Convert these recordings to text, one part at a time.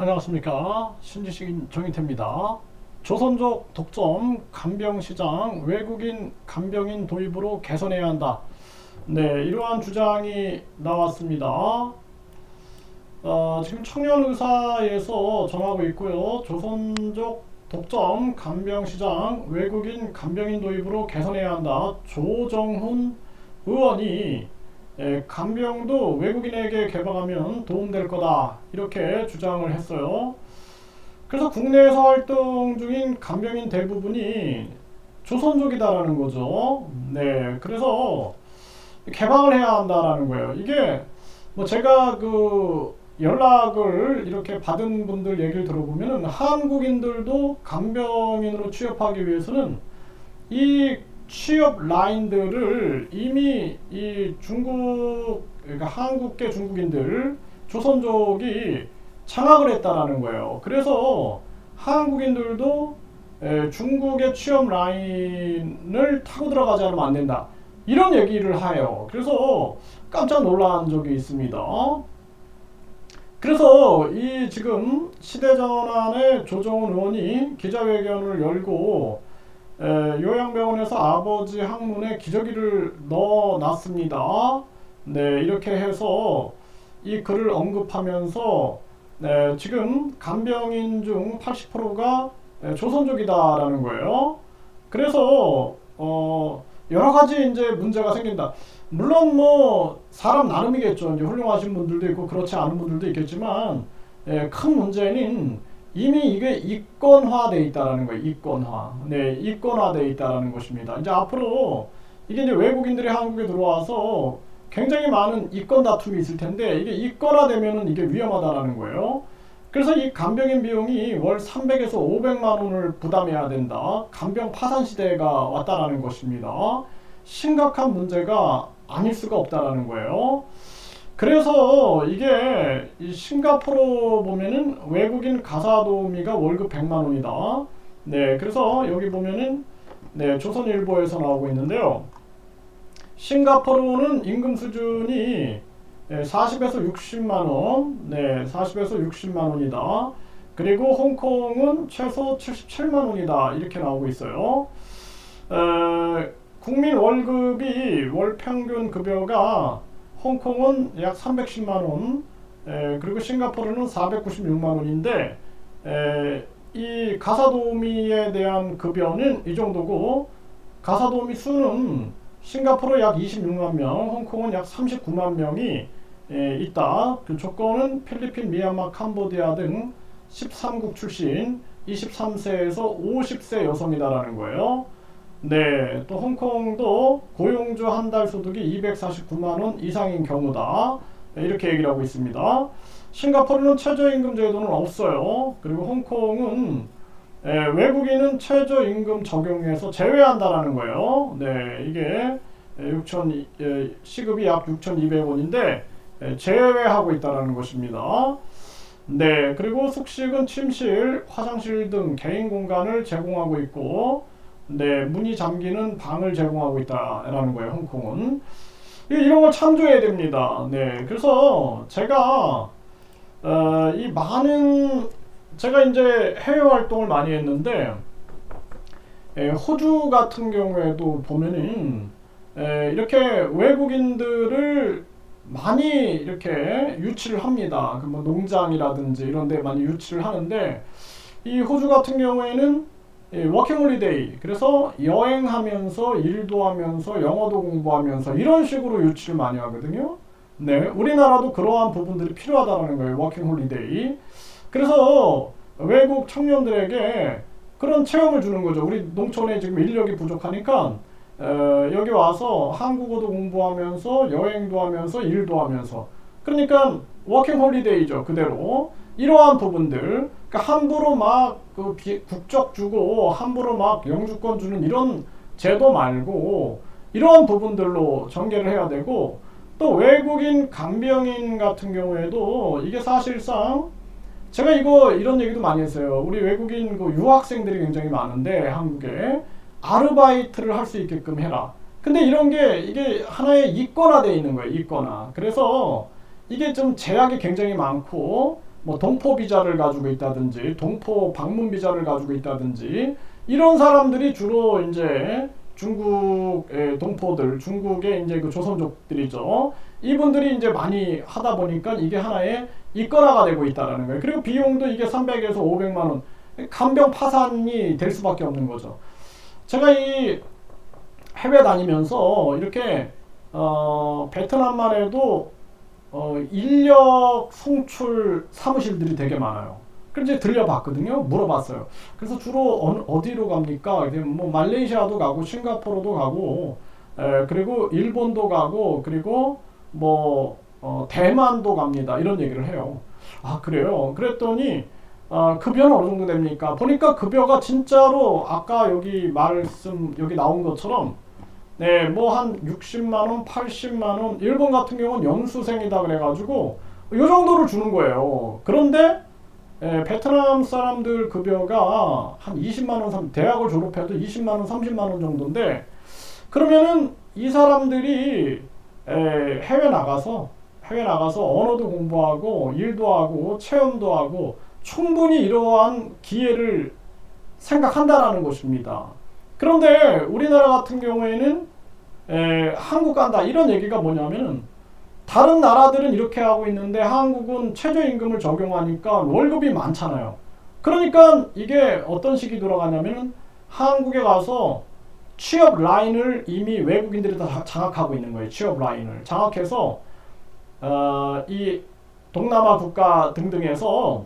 안녕하십니까 신지식 정인태입니다. 조선족 독점 간병시장 외국인 간병인 도입으로 개선해야 한다. 네 이러한 주장이 나왔습니다. 어, 지금 청년의사에서 전하고 있고요. 조선족 독점 간병시장 외국인 간병인 도입으로 개선해야 한다. 조정훈 의원이 에, 간병도 외국인에게 개방하면 도움될 거다 이렇게 주장을 했어요. 그래서 국내에서 활동 중인 간병인 대부분이 조선족이다라는 거죠. 네, 그래서 개방을 해야 한다라는 거예요. 이게 뭐 제가 그 연락을 이렇게 받은 분들 얘기를 들어보면은 한국인들도 간병인으로 취업하기 위해서는 이 취업 라인들을 이미 이 중국 그러니까 한국계 중국인들 조선족이 장악을 했다라는 거예요. 그래서 한국인들도 에, 중국의 취업 라인을 타고 들어가지 않으면 안 된다. 이런 얘기를 해요. 그래서 깜짝 놀란 적이 있습니다. 그래서 이 지금 시대전환의 조정훈 의원이 기자회견을 열고 에, 요양병원에서 아버지 항문에 기저귀를 넣어놨습니다. 네, 이렇게 해서 이 글을 언급하면서 네, 지금 간병인 중 80%가 조선족이다라는 거예요. 그래서 어, 여러 가지 이제 문제가 생긴다. 물론 뭐 사람 나름이겠죠. 이제 훌륭하신 분들도 있고 그렇지 않은 분들도 있겠지만 예, 큰 문제는 이미 이게 이권화돼 있다라는 거예요. 이권화. 네, 이권화돼 있다라는 것입니다. 이제 앞으로 이게 이제 외국인들이 한국에 들어와서 굉장히 많은 이권 다툼이 있을 텐데 이게 이권화되면은 이게 위험하다라는 거예요. 그래서 이 간병인 비용이 월 300에서 500만 원을 부담해야 된다. 간병 파산 시대가 왔다라는 것입니다. 심각한 문제가 아닐 수가 없다라는 거예요. 그래서 이게 이 싱가포르 보면은 외국인 가사 도우미가 월급 100만 원이다. 네, 그래서 여기 보면은 네, 조선일보에서 나오고 있는데요. 싱가포르는 임금 수준이 40에서 60만 원, 네, 40에서 60만 원이다. 그리고 홍콩은 최소 77만 원이다. 이렇게 나오고 있어요. 에, 국민 월급이 월 평균 급여가 홍콩은 약 310만 원, 에, 그리고 싱가포르는 496만 원인데 에, 이 가사도우미에 대한 급여는 이 정도고 가사도우미 수는 싱가포르 약 26만 명, 홍콩은 약 39만 명이 에, 있다. 그 조건은 필리핀, 미얀마, 캄보디아 등 13국 출신 23세에서 50세 여성이다라는 거예요. 네, 또 홍콩도 고용주 한 달 소득이 249만 원 이상인 경우다. 네, 이렇게 얘기를 하고 있습니다. 싱가포르는 최저임금 제도는 없어요. 그리고 홍콩은 에, 외국인은 최저임금 적용에서 제외한다라는 거예요. 네, 이게 6천 에, 시급이 약 6,200원인데 제외하고 있다라는 것입니다. 네, 그리고 숙식은 침실, 화장실 등 개인 공간을 제공하고 있고 네, 문이 잠기는 방을 제공하고 있다라는 거예요, 홍콩은. 이런 걸 참조해야 됩니다. 네, 그래서 제가 어, 이 많은 제가 이제 해외 활동을 많이 했는데 에, 호주 같은 경우에도 보면은 에, 이렇게 외국인들을 많이 이렇게 유치를 합니다. 그 뭐 농장이라든지 이런 데 많이 유치를 하는데 이 호주 같은 경우에는 예, 워킹홀리데이 그래서 여행하면서 일도 하면서 영어도 공부하면서 이런 식으로 유치를 많이 하거든요. 네, 우리나라도 그러한 부분들이 필요하다는 거예요. 워킹홀리데이. 그래서 외국 청년들에게 그런 체험을 주는 거죠. 우리 농촌에 지금 인력이 부족하니까 에, 여기 와서 한국어도 공부하면서 여행도 하면서 일도 하면서 그러니까 워킹홀리데이죠. 그대로 이러한 부분들 그러니까 함부로 막그 국적 주고 함부로 막 영주권 주는 이런 제도 말고 이러한 부분들로 전개를 해야 되고 또 외국인 간병인 같은 경우에도 이게 사실상 제가 이거 이런 얘기도 많이 했어요. 우리 외국인 그 유학생들이 굉장히 많은데 한국에 아르바이트를 할 수 있게끔 해라. 근데 이런 게 이게 하나의 이권화돼 있는 거예요. 이권화. 그래서 이게 좀 제약이 굉장히 많고 뭐 동포 비자를 가지고 있다든지 동포 방문 비자를 가지고 있다든지 이런 사람들이 주로 이제 중국의 동포들, 중국의 이제 그 조선족들이죠. 이분들이 이제 많이 하다 보니까 이게 하나의 이권화가 되고 있다라는 거예요. 그리고 비용도 이게 300에서 500만 원 간병 파산이 될 수밖에 없는 거죠. 제가 이 해외 다니면서 이렇게 어, 베트남만 해도 어, 인력 송출 사무실들이 되게 많아요. 그래서 이제 들려봤거든요. 물어봤어요. 그래서 주로 어느, 어디로 갑니까? 뭐 말레이시아도 가고 싱가포르도 가고 에, 그리고 일본도 가고 그리고 뭐 어, 대만도 갑니다. 이런 얘기를 해요. 아 그래요? 그랬더니 어, 급여는 어느 정도 됩니까? 보니까 급여가 진짜로 아까 여기 말씀 여기 나온 것처럼 네, 뭐 한 60만 원, 80만 원. 일본 같은 경우는 연수생이다 그래가지고 요 정도를 주는 거예요. 그런데 에, 베트남 사람들 급여가 한 20만 원, 삼- 대학을 졸업해도 20만 원, 30만 원 정도인데 그러면은 이 사람들이 에, 해외 나가서 해외 나가서 언어도 공부하고 일도 하고 체험도 하고 충분히 이러한 기회를 생각한다라는 것입니다. 그런데 우리나라 같은 경우에는 에, 한국 간다 이런 얘기가 뭐냐면은 다른 나라들은 이렇게 하고 있는데 한국은 최저임금을 적용하니까 월급이 많잖아요. 그러니까 이게 어떤 식이 돌아가냐면은 한국에 가서 취업 라인을 이미 외국인들이 다 장악하고 있는 거예요. 취업 라인을 장악해서 어, 이 동남아 국가 등등에서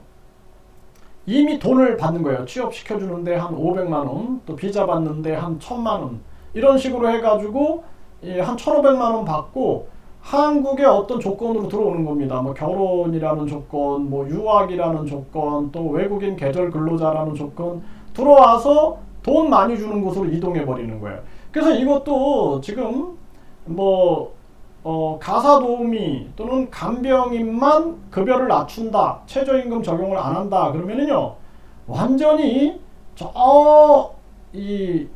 이미 돈을 받는 거예요. 취업 시켜주는데 한 500만 원, 또 비자 받는데 한 1000만 원 이런 식으로 해가지고 예, 한 1,500만 원 받고 한국의 어떤 조건으로 들어오는 겁니다. 뭐 결혼이라는 조건, 뭐 유학이라는 조건, 또 외국인 계절 근로자라는 조건 들어와서 돈 많이 주는 곳으로 이동해 버리는 거예요. 그래서 이것도 지금 뭐 어, 가사 도우미 또는 간병인만 급여를 낮춘다, 최저임금 적용을 안 한다 그러면은요 완전히 저이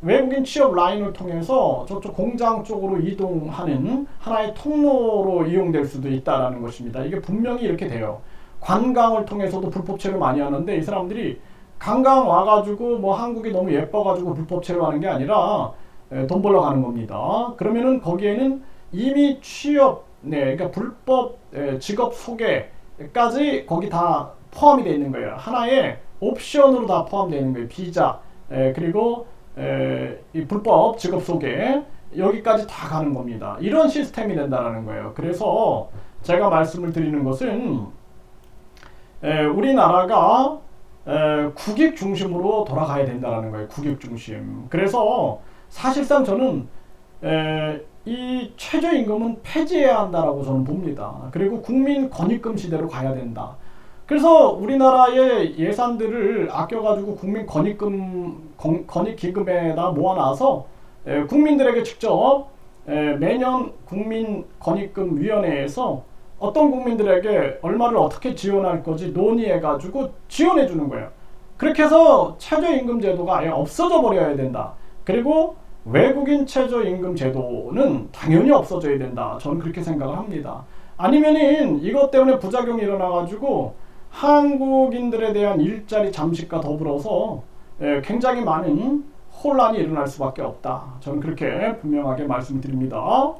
외국인 취업 라인을 통해서 저쪽 공장 쪽으로 이동하는 하나의 통로로 이용될 수도 있다라는 것입니다. 이게 분명히 이렇게 돼요. 관광을 통해서도 불법 체류 많이 하는데 이 사람들이 관광 와가지고 뭐 한국이 너무 예뻐가지고 불법 체류하는 게 아니라 에, 돈 벌러 가는 겁니다. 그러면은 거기에는 이미 취업, 네, 그러니까 불법 에, 직업 소개까지 거기 다 포함이 되어 있는 거예요. 하나의 옵션으로 다 포함되어 있는 거예요. 비자, 에, 그리고 에, 이 불법 직업 소개 여기까지 다 가는 겁니다. 이런 시스템이 된다라는 거예요. 그래서 제가 말씀을 드리는 것은 에, 우리나라가 에, 국익 중심으로 돌아가야 된다라는 거예요. 국익 중심. 그래서 사실상 저는 에, 이 최저임금은 폐지해야 한다라고 저는 봅니다. 그리고 국민 권익금 시대로 가야 된다. 그래서 우리나라의 예산들을 아껴가지고 국민 권익금 권- 권익기금에다 모아놔서 에, 국민들에게 직접 에, 매년 국민 권익금 위원회에서 어떤 국민들에게 얼마를 어떻게 지원할 거지 논의해가지고 지원해 주는 거예요. 그렇게 해서 최저임금 제도가 아예 없어져 버려야 된다. 그리고 외국인 최저임금 제도는 당연히 없어져야 된다. 저는 그렇게 생각을 합니다. 아니면은 이것 때문에 부작용이 일어나가지고 한국인들에 대한 일자리 잠식과 더불어서 예, 굉장히 많은 혼란이 일어날 수밖에 없다. 저는 그렇게 분명하게 말씀드립니다.